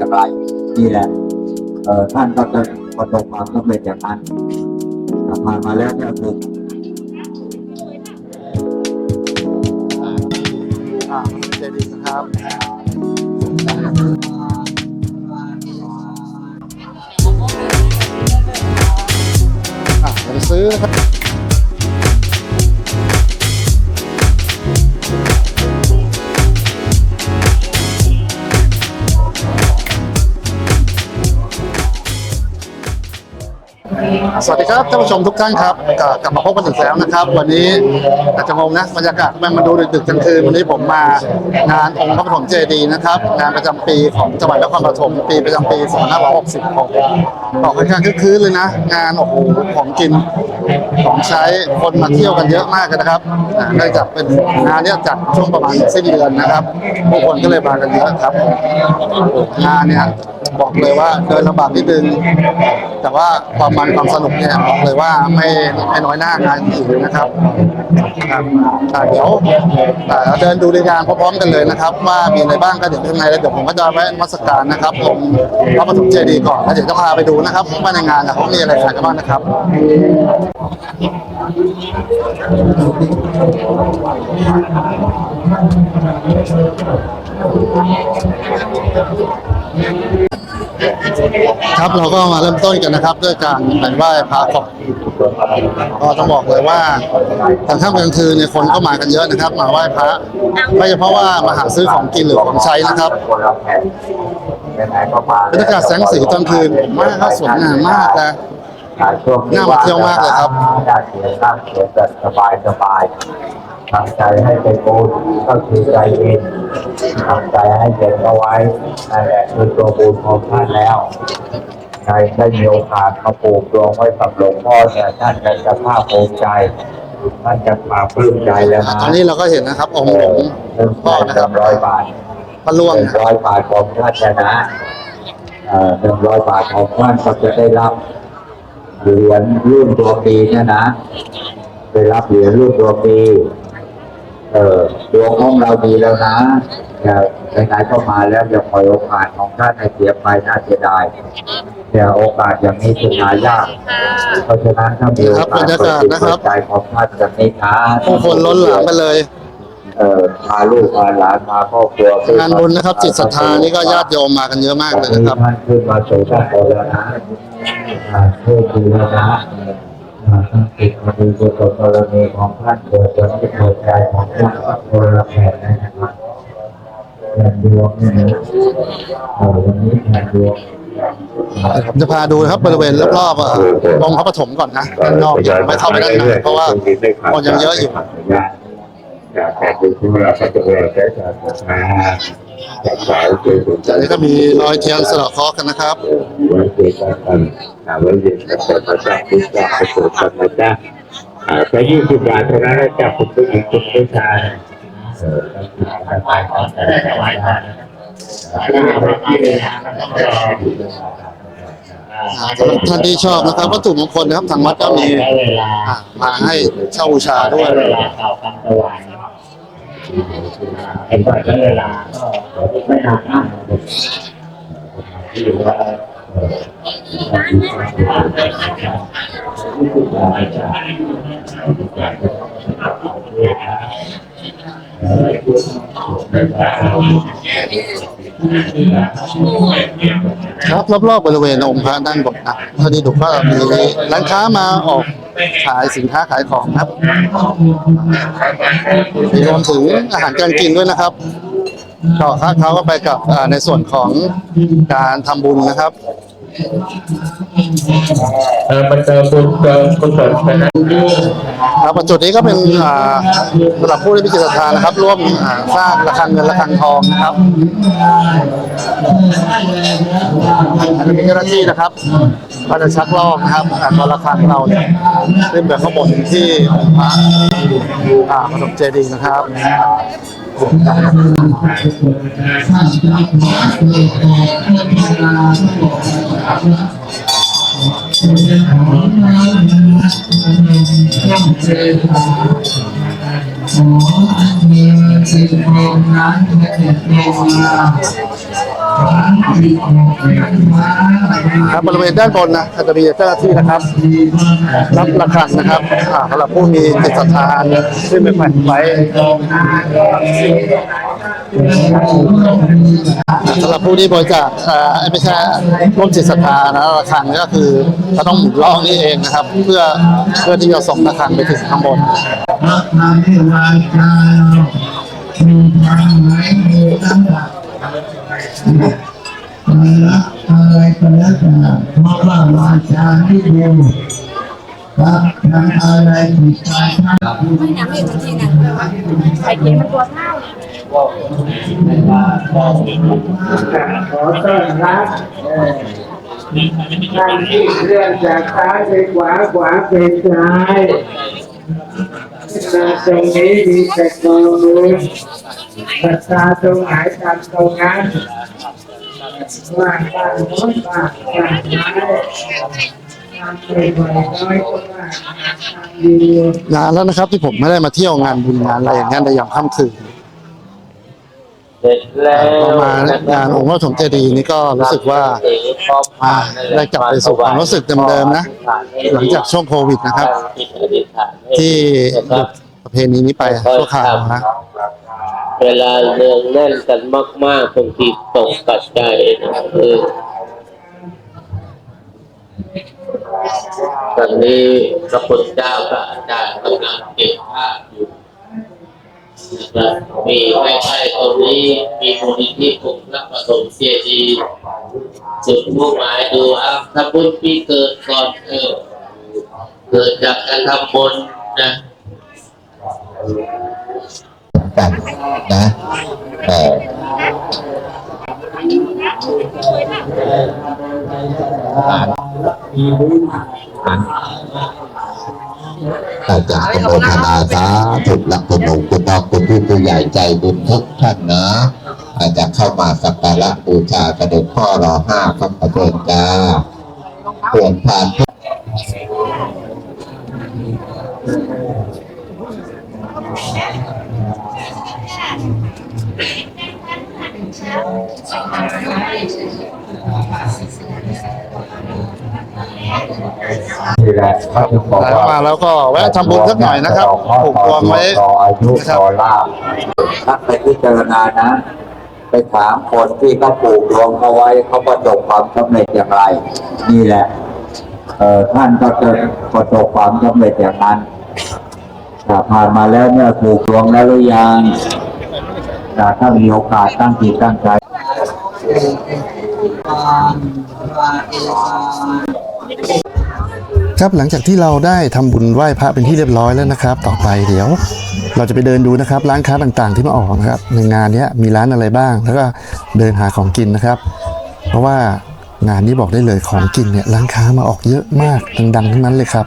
อย่างไรนี่แหละเออท่านก็จะประสบความสำเร็จอย่างนั้นผ่านมาแล้วเนี่ยคืออ่าเจดีครับอะเดี๋ยวไปซื้อนะครับ สวัสดีครับท่านผู้ชมทุกท่านครับก็กลับมาพบกันอีกแล้วนะครับ วันนี้อาจจะงงนะบรรยากาศทำไมมาดูดึกๆกลางคืนวันนี้ผมมางานองค์พระปฐมเจดีย์นะครับ งานประจำปีของจังหวัดนครปฐมปีประจำปี 2566ออกค่อนข้างคึกคืนเลยนะ งานโอ้โหของกินของใช้คนมาเที่ยวกันเยอะมากเลยนะครับอ่าเนื่องจากเป็นงานเนี้ยจัดช่วงประมาณสิ้นเดือนนะครับผู้คนก็เลยมากันเยอะครับงานเนี้ย บอกเลยว่าเดินลำบากนิดนึง แต่ว่าความมันความสนุกเนี่ยบอกเลยว่าไม่ไม่น้อยหน้างานอื่นนะครับครับเดี๋ยวอ่าเดินดูในงานพร้อมๆกันเลยนะครับ ว่ามีอะไรบ้างก็เดี๋ยวข้างในแล้วเดี๋ยวผมก็จะแวะมัสการนะครับลงพระปฐมเจดีย์ก่อนแล้วเดี๋ยวจะพาไปดูนะครับว่าในงานเขามีอะไรขายกันบ้างนะครับ ครับเราก็มาเริ่มต้นกันนะครับ ด้วยการไปไหว้พระก่อนก็ต้องบอกเลยว่าตอนค่ำกลางคืนเนี่ยคนก็มากันเยอะนะครับ มาไหว้พระไม่เฉพาะว่ามาหาซื้อของกินหรือของใช้นะครับบรรยากาศแสงสีตอนคืนผมว่าก็สวยงามมากนะน่ามาเที่ยวมากเลยครับ ได้เสียนั่งเสียแบบสบายสบายทำใจให้เป็นบุญก็คือใจเย็นทำใจให้เย็นเอาไว้นั่นแหละคือตัวบุญของท่านแล้วใครได้มีโอกาสมาปลูกดวงไว้กับหลวงพ่อเนี่ยท่านจะจะภาคภูมิใจท่านจะมาปลื้มใจแล้วนะตอนนี้เราก็เห็นนะครับ องค์หลวงหนึ่งพ่อพันนะครับร้อยบาทพระล่วงหนึ่งนะครับร้อยบาทของท่านเนี่ยนะเอ่อหนึ่งร้อยบาทของท่านก็จะได้รับเหรียญรุ่นตัวปีเนี่ยนะได้รับเหรียญรุ่นตัวปี เออดวงของเราดีแล้วนะอย่าไหนๆก็มาแล้วอย่าปล่อยโอกาสของท่านให้เสียไปน่าเสียดายแต่โอกาสอย่างนี้เป็นหายาก เพราะฉะนั้นถ้ามีโอกาสครับบรรยากาศนะครับเปิดใจของท่านอย่างนี้นะผู้คนล้นหลามไปเลย เออพาลูกพาหลานพาครอบครัวงานบุญนะครับ จิตศรัทธานี่ก็ญาติโยมมากันเยอะมากเลยนะครับท่านขึ้นมาสู่ด้านบนแล้วนะอ่าโชคดีแล้วนะ อ่าท่านติดมาดูกุศลบารมีของท่านเกิดจากที่เกิดใจของท่านก็คนละแผ่นนะครับแผ่นดวงเนี่ยนะวันนี้แผ่นดวงผมจะพาดูนะครับบริเวณรอบๆอะองค์พระปฐมก่อนนะด้านนอกยังไม่เข้าไปด้านในเพราะว่าคนยังเยอะอยู่จากนี้ก็มีรอยเทียนสลักเคราะห์กันนะครับ ไว้เกิดกันถามว่าเย็นกับคนมาจากพุทธเจ้าไปเกิดกันมาจากอ่าแค่ยี่สิบบาทเท่านั้นแล้วจากคุณผู้หญิงคุณผู้ชายเออไปไปไปไปอ่าสำหรับท่านที่ชอบนะครับ วัตถุมงคลนะครับทางวัดก็มีอ่ามาให้เช่าบูชาด้วยเวลาเก่ากำตะวันเป็นว่าเวลาก็ไม่นานมากที่ว่าเครับรอบๆบริเวณองค์พระด้านบนนะเท่าที่ดูก็มีร้านค้ามาออกขายสินค้าขายของครับมีรวมถึงอาหารการกินด้วยนะครับก็ค่าเขาก็ไปกับในส่วนของการทำบุญนะครับ มันเติมบุญเติมกุศลไปนะครับจุดนี้ก็เป็นอ่าสำหรับผู้ที่มีจิตศรัทธานะครับ ร่วมอ่าสร้างระฆังเงินระฆังทองนะครับอันนี้เป็นเจ้าหน้าที่นะครับก็จะชักลอกนะครับอ่าตัวระฆังเราเนี่ยขึ้นไปข้างบนที่องค์พระ อ่าพระสมเจดีนะครับข ออันเดียวสิ่งของนั้นจะเกิดลงมาครับบริเวณด้านบนนะจะมีเจ้าหน้าที่นะครับ รับระฆังนะครับสำหรับผู้มีจิตศรัทธาที่ไม่แขวนไว้สำหรับผู้ที่บริจาคไม่ใช่ร่วมจิตศรัทธานะระฆังก็คือเราต้องหมุนล่องนี่เองนะครับ เพื่อเพื่อที่จะส่งระฆังไปถึงข้างบนพระนามที่วามีความหมายมีตั้งหลักละอะไรก็แล้วแต่เพราะว่าวาจาที่ดีครับทำอะไรผิดไปท่านไม่น้ำเองจริงๆนะไข่เค็มมันตัวเท่าขอต้อนรับท่านที่เคลื่อนจากซ้ายไปขวาขวาไปซ้ายาตรงนี้มีแต่กองบุญศรัทธาตรงไหนทำตรงนั้นว่าบ้านโน้นบ้านบ้านไม้ทำไปบ่อยน้อยก็ว่าทำดีนานแล้วนะครับที่ผมไม่ได้มาเที่ยวงานบุญงานอะไรอย่างนั้นในยามค่ำคืนเสร็จแล้ว พอมางานองค์พระปฐมเจดีย์นี่ก็รู้สึกว่า อ่าได้กลับไปสู่ความรู้สึกเดิมๆนะ หลังจากช่วงโควิดนะครับ ที่หยุดประเพณีนี้ไปชั่วคราวนะเวลาเนืองแน่นกันมากๆบางทีตกกัดใจนะคือตอนนี้พระพุทธเจ้ากับอาจารย์กำลังเก็บภาพอยู่นะครับมีใกล้ๆตรงนี้มีมูลนิธิปลุกนักปฐมเจดีย์ จุดมุ่งหมายดูอะทำบุญปีเกิดก่อนเออเกิดจากการทำบุญนะกันนะเอออ่านอ่านอาจารย์โมทนาสาธุละคุณหนุ่มคุณน้องคุณพี่ผู้ใหญ่ใจบุญทุกท่านนะ อาจจะเข้ามาสักการะบูชากระเด็จพ่อรอห้าข้าพเจ้าจ้าเปลี่ยนผ่านเขาถึงบอมาแล้วก็แวะทำบุญสักหน่อยนะครับผูกดวงไว้ต่ออายุนะครับต่อลาบถ้าไปพิจารณานะ ไปถามคนที่เขาปลูกดวงเขาไว้เขาประสบความสำเร็จอย่างไร นี่แหละเออท่านก็จะประสบความสำเร็จอย่างนั้นถ้าผ่านมาแล้วเนี่ยปลูกดวงแล้วหรือยังถ้ามีโอกาสตั้งจิตตั้งใจ ครับหลังจากที่เราได้ทำบุญไหว้พระเป็นที่เรียบร้อยแล้วนะครับ ต่อไปเดี๋ยว เราจะไปเดินดูนะครับ ร้านค้าต่างๆ ที่มาออกนะครับในงานนี้มีร้านอะไรบ้าง แล้วก็เดินหาของกินนะครับ เพราะว่างานนี้บอกได้เลยของกินเนี่ยร้านค้ามาออกเยอะมากดังๆทั้งนั้นเลยครับ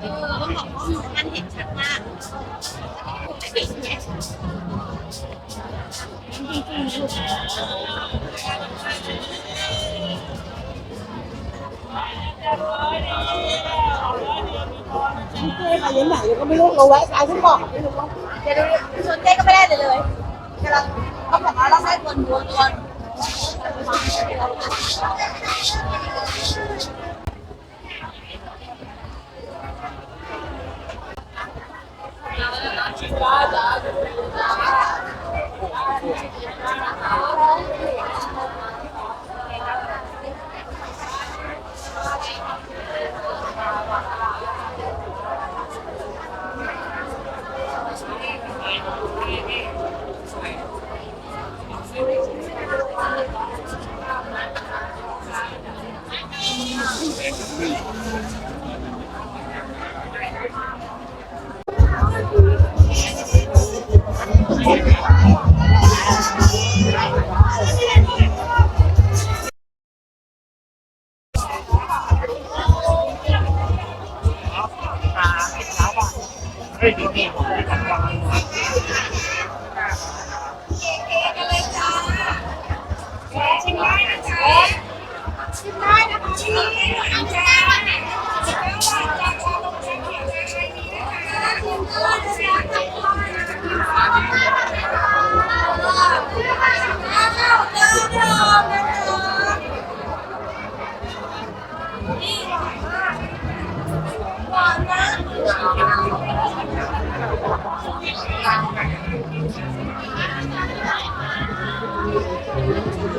เออต้องบอกว่ามันเห็นชัดมากแต่เห็นไงเจ๊ค่ะยังไหนก็ไม่รู้เราแวะซ้ายขึ้นบอกไม่รู้ว่าเดี๋ยวดูชวนเจ๊ก็ไม่ได้เลยเลยกำลังเขาบอกว่าเราให้วนดวนวน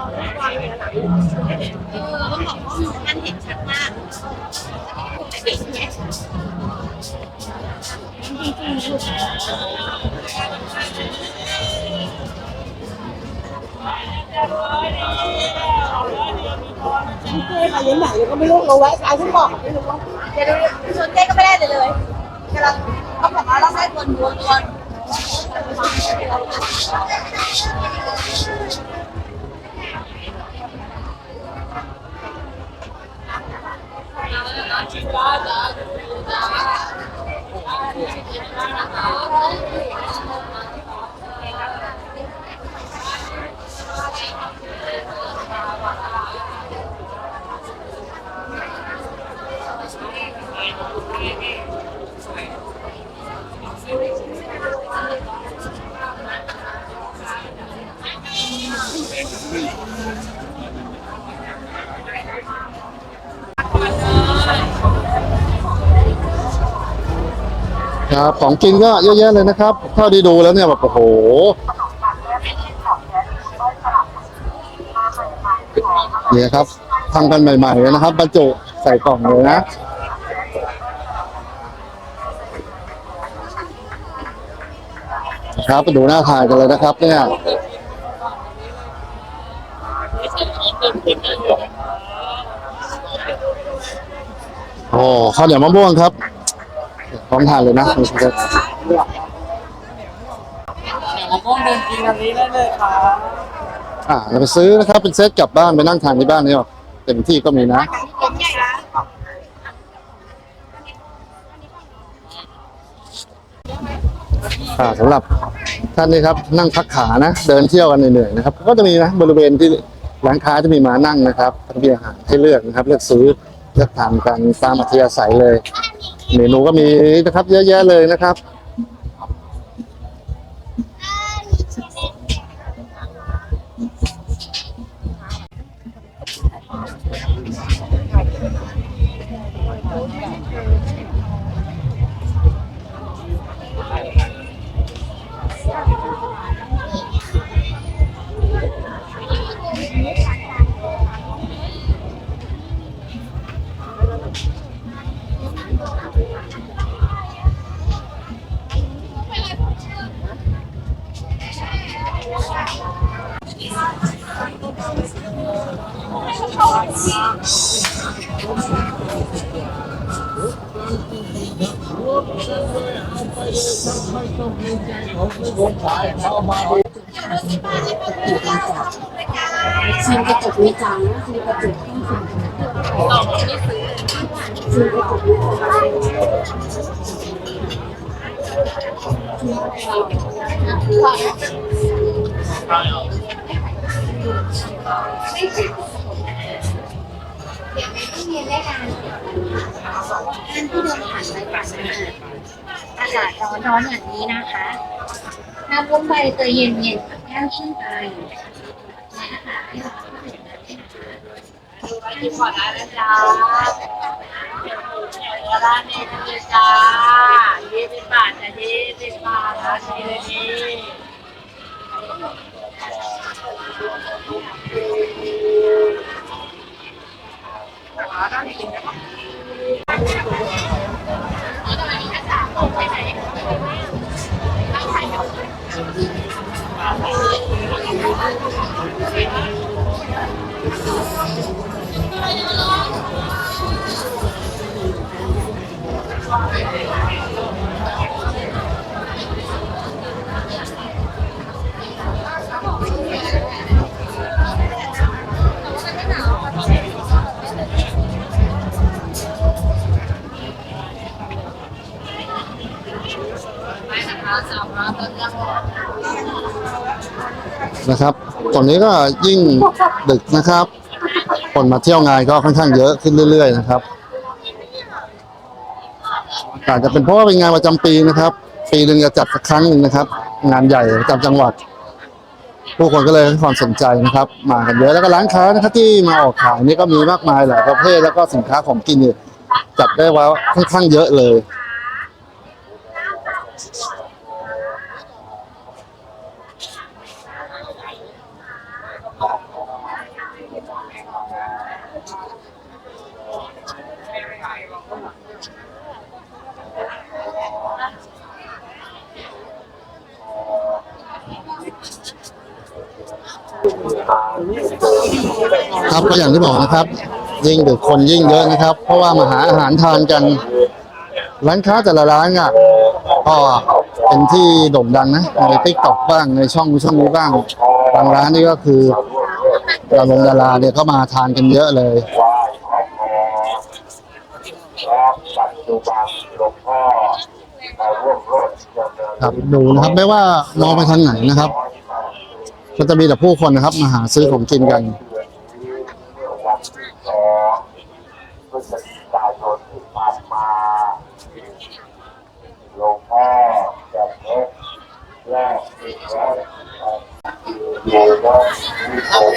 จ๊มาเย็นไหนเราก็ไม่รู้เราแวะซ้ายฉันบอกไม่รู้ว่าเดี๋ยวดูชวนเจ๊ก็ไม่ได้เลยเลยกำลังเขาบอกว่าเราให้วนวนวน ครับของกินก็เยอะแยะเลยนะครับเท่าที่ดูแล้วเนี่ยแบบโอ้โหเนี่ยครับทำกันใหม่ๆเลยนะครับบรรจุใส่กล่องเลยนะครับไปดูหน้าทานกันเลยนะครับ เนี่ยโอ้ข้าวเหนียวมะม่วงครับ พร้อมทานเลยนะมะม่วงเดินกินอันนี้ได้เลยค่ะอ่าเราไปซื้อนะครับเป็นเซตกลับบ้านไปนั่งทานที่บ้านนี่ยเต็มที่ก็มีนะอ่าสำหรับท่านนี้ครับนั่งพักขานะเดินเที่ยวกันเหนื่อยๆนะครับ ก็จะมีนะบริเวณที่ร้านค้าจะมีมานั่งนะครับมีอาหารให้เลือกนะครับ เลือกซื้อเลือกทานกันตามอัธยาศัยเลย เมนูก็มีนะครับ เยอะแยะเลยนะครับ ชิมกระจกวิจารณ์นะชิมกระจกข้างฝาชิมกระจกวิจารณ์เดี๋ ท่านที่เดินผ่านไปผ่านมาอากาศร้อนร้อนๆอย่างนี้นะคะน้ำร่มใบเตยเย็นเย็นๆกับแก้วชื่นใจและอาหารที่เราทำเป็นแบบนี้นะคะกินก่อนได้นะจ๊ะ ร้านนี้เลยจ้ายี่สิบบาทจะยี่สิบบาทร้านนี้เลยนี่นะครับตอนนี้ก็ยิ่งดึกนะครับ คนมาเที่ยวงานก็ค่อนข้างเยอะขึ้นเรื่อย ๆ นะครับอาจจะเป็นเพราะว่าเป็นงานประจำปีนะครับ ปีหนึ่งจะจัดสักครั้งหนึ่งนะครับ งานใหญ่ประจำจังหวัด ผู้คนก็เลยให้ความสนใจนะครับ มากันเยอะแล้วก็ร้านค้านะครับที่มาออกขายนี่ก็มีมากมายหลายประเภทแล้วก็สินค้าของกินเนี่ยจัดได้ว่าค่อนข้างเยอะเลย ครับก็อย่างที่บอกนะครับ ยิ่งดึกคนยิ่งเยอะนะครับ เพราะว่ามาหาอาหารทานกัน ร้านค้าแต่ละร้านอะก็เป็นที่โด่งดังนะในติ๊กต็อกบ้างในช่องช่องนี้บ้างบางร้านนี่ก็คือดารงดาราเนี่ยก็มาทานกันเยอะเลยครับดูนะครับไม่ว่ามองไปทางไหนนะครับ ก็จะมีแต่ผู้คนนะครับ มาหาซื้อของกินกัน พฤศจิกายนที่ผ่านมาหลวงพ่อจะเล็กแรกอีกแล้ว อยู่ก็ที่โคตร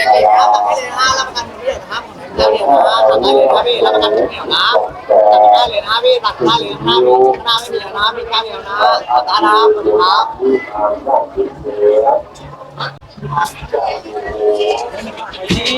ลารับประกันเดี๋ยนะครับรับเดี๋ยวนะทำได้เลยนะพี่รับประกันเดี๋ยวนะตัดได้เลยนะพี่ตัดได้เลยนะพี่หน้าไม่มีแล้วนะพี่ก้าเดียวนะตัดได้นะครับสวัสดีครับที่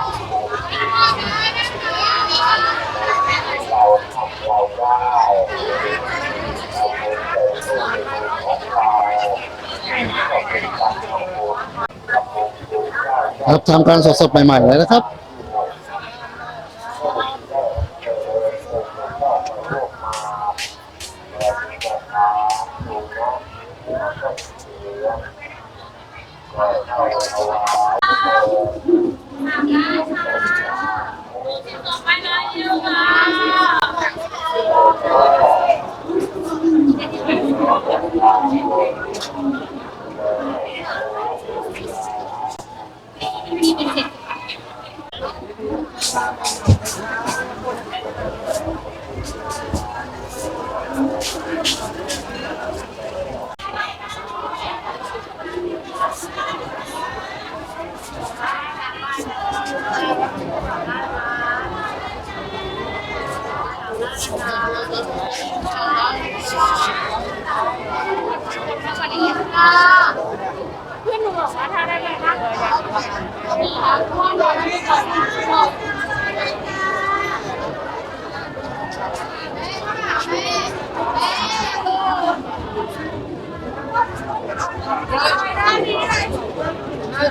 รับทำการสดๆใหม่ๆเลยนะครับ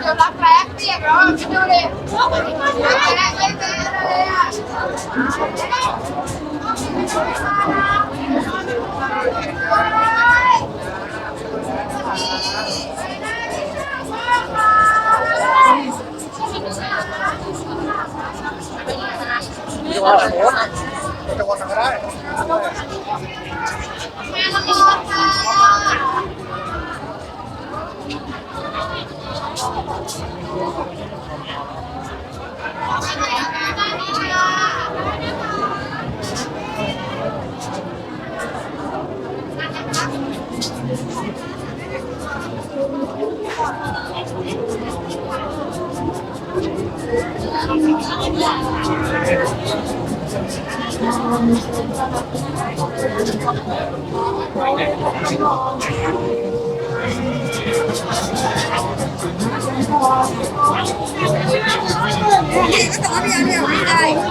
จะรักแร้เรียกร้องดูดิแร้ไม่เป็นเลยอะ Wow. แต่ว่าพี่ยังไม่อยากให้ได้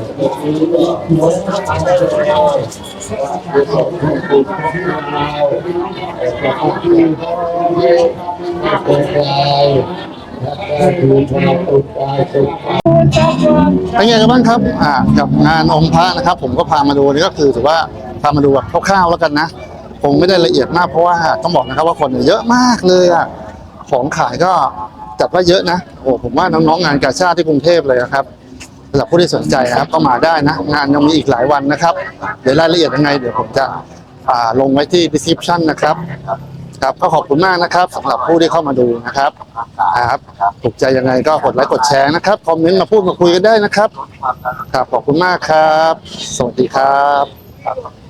เป็นไงกันบ้างครับอ่ากับงานองค์พระนะครับ ผมก็พามาดูนี่ก็คือถือว่าพามาดูแบบคร่าวๆแล้วกันนะคงไม่ได้ละเอียดมากเพราะว่าต้องบอกนะครับว่าคนเยอะมากเลยอะของขายก็จัดว่าเยอะนะโอ้ผมว่าน้องๆงานกาชาติที่กรุงเทพเลยครับ สำหรับผู้ที่สนใจนะครับก็มาได้นะ งานยังมีอีกหลายวันนะครับ เดี๋ยวรายละเอียดยังไง เดี๋ยวผมจะอ่าลงไว้ที่ description นะครับครับก็ขอบคุณมากนะครับสำหรับผู้ที่เข้ามาดูนะครับครับถูกใจยังไงก็กดไลค์กดแชร์นะครับคอมเมนต์มาพูดมาคุยกันได้นะครับครับขอบคุณมากครับ สวัสดีครับ